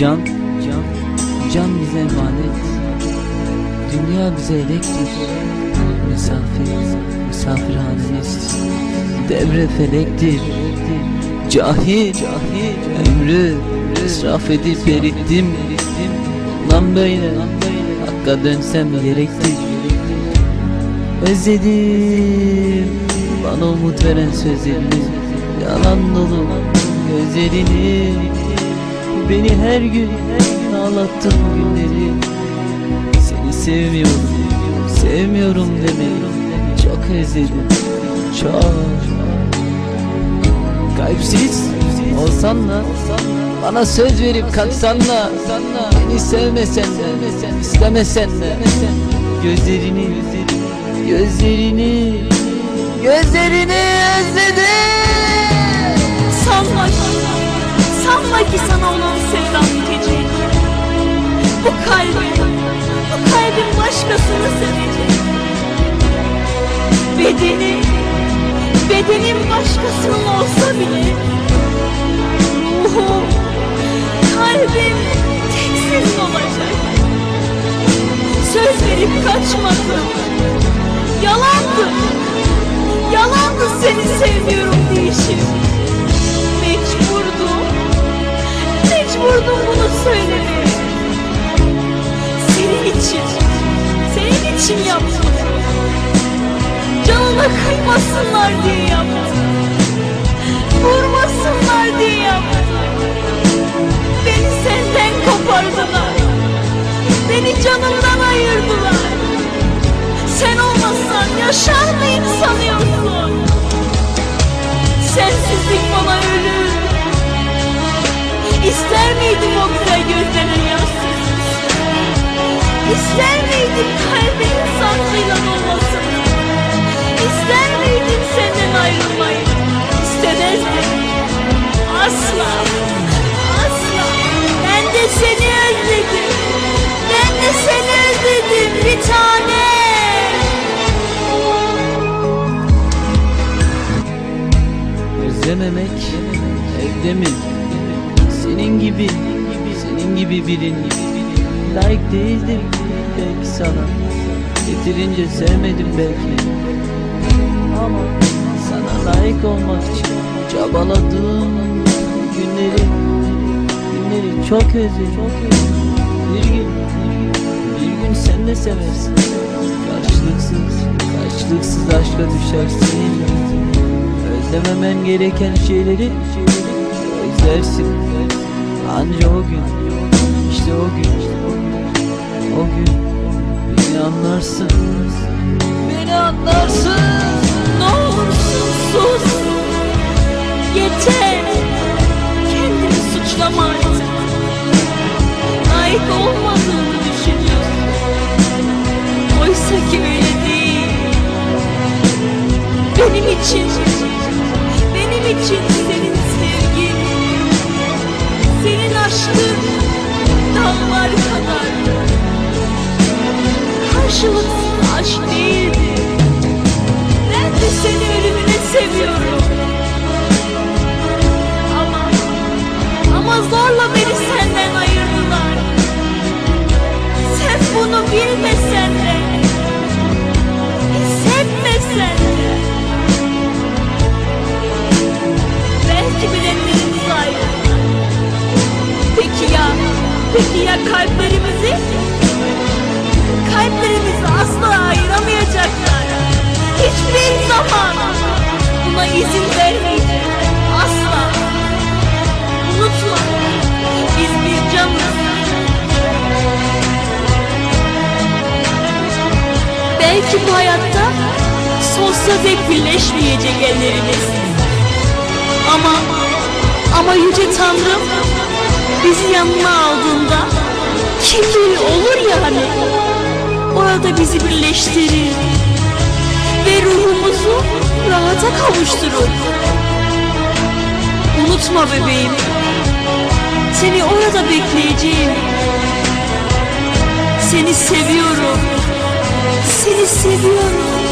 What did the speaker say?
Can, can, can bize emanet. Dünya bize elektir. Misafir, misafirhanemiz. Devre felektir. Cahil, cahil, ömrü israf edip erittim. Lan böyle, hakka dönsem gerektir. Özledim bana umut veren sözlerini Yalan dolu gözlerini Beni her gün ağlattın günleri. Seni sevmiyorum, sevmiyorum demeyi Çok özledim, çok. Kalpsiz olsan da Bana söz verip kalksan da Beni sevmesen de, istemesen de. Gözlerini, gözlerini, gözlerini özledim. Sanma başkasını sevecek. Bedeni, bedenim başkasının olsa bile ruhum, kalbim tek senin olacak. Söz verip kaçmadım. Yalandı. Yalandı seni sevmiyorum Kıymasınlar diye yaptım. Vurmasınlar diye yaptım. Beni senden kopardılar. Beni canımdan ayırdılar. Sen olmasan yaşar mıyım sanıyorsun? Evde mi? Senin gibi, senin gibi birini Layık değildir belki sana. Yeterince sevmedim belki. Ama sana layık olmak için Çabaladığım günleri Günleri çok özledim. Bir gün, bir gün sen de seversin. Karşılıksız, karşılıksız aşka düşersin. Özlememen gereken şeyleri özlersin Anca o gün işte o gün O gün beni anlarsın Beni anlarsın Ne olursun sus. Yeter. Kendini suçlama artık. Layık olmadığını düşünüyorsun. Oysa ki öyle değil. Benim için, benim için karşılıksız aşk değildi. Ben de seni ölümüne seviyorum. Ama, ama zorla beni senden Zaman buna izin vermeyeceğiz. Asla. Unutma. Biz bir canız. Belki bu hayatta sonsuza dek birleşmeyecek ellerimiz. Ama ama Yüce Tanrım bizi yanına aldığında kim bilir olur yani. Orada bizi birleştirir ve ruhumuzu rahata kavuşturur. Unutma bebeğim, seni orada bekleyeceğim. Seni seviyorum, seni seviyorum.